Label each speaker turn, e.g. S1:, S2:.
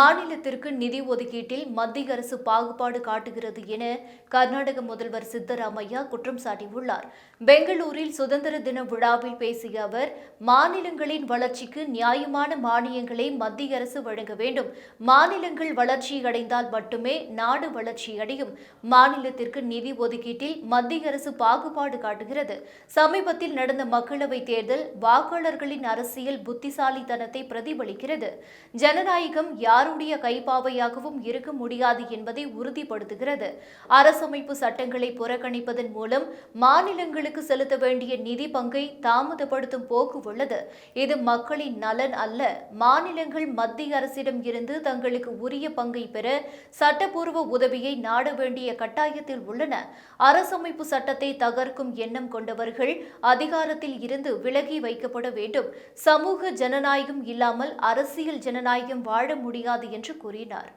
S1: மாநிலத்திற்கு நிதி ஒதுக்கீட்டில் மத்திய அரசு பாகுபாடு காட்டுகிறது என கர்நாடக முதல்வர் சித்தராமையா குற்றம் சாட்டியுள்ளார். பெங்களூரில் சுதந்திர தின விழாவில் பேசிய அவர் மாநிலங்களின் வளர்ச்சிக்கு நியாயமான மானியங்களை மத்திய அரசு வழங்க வேண்டும். மாநிலங்கள் வளர்ச்சியடைந்தால் மட்டுமே நாடு வளர்ச்சியடையும். மாநிலத்திற்கு நிதி ஒதுக்கீட்டில் மத்திய அரசு பாகுபாடு காட்டுகிறது. சமீபத்தில் நடந்த மக்களவைத் தேர்தல் வாக்காளர்களின் அரசியல் புத்திசாலித்தனத்தை பிரதிபலிக்கிறது. ஜனநாயகம் யாருடைய கைப்பாவையாகவும் இருக்க முடியாது என்பதை உறுதிப்படுத்துகிறது. அரசமைப்பு சட்டங்களை புறக்கணிப்பதன் மூலம் மாநிலங்களுக்கு செலுத்த வேண்டிய நிதி பங்கை தாமதப்படுத்தும் போக்கு உள்ளது. இது மக்களின் நலன் அல்ல. மாநிலங்கள் மத்திய அரசிடம் இருந்து தங்களுக்கு உரிய பங்கை பெற சட்டப்பூர்வ உதவியை நாட வேண்டிய கட்டாயத்தில் உள்ளன. அரசமைப்பு சட்டத்தை தகர்க்கும் எண்ணம் கொண்டவர்கள் அதிகாரத்தில் இருந்து விலகி வைக்கப்பட வேண்டும். சமூக ஜனநாயகம் இல்லாமல் அரசியல் ஜனநாயகம் வாழ முடியாது என்று கூறினார்.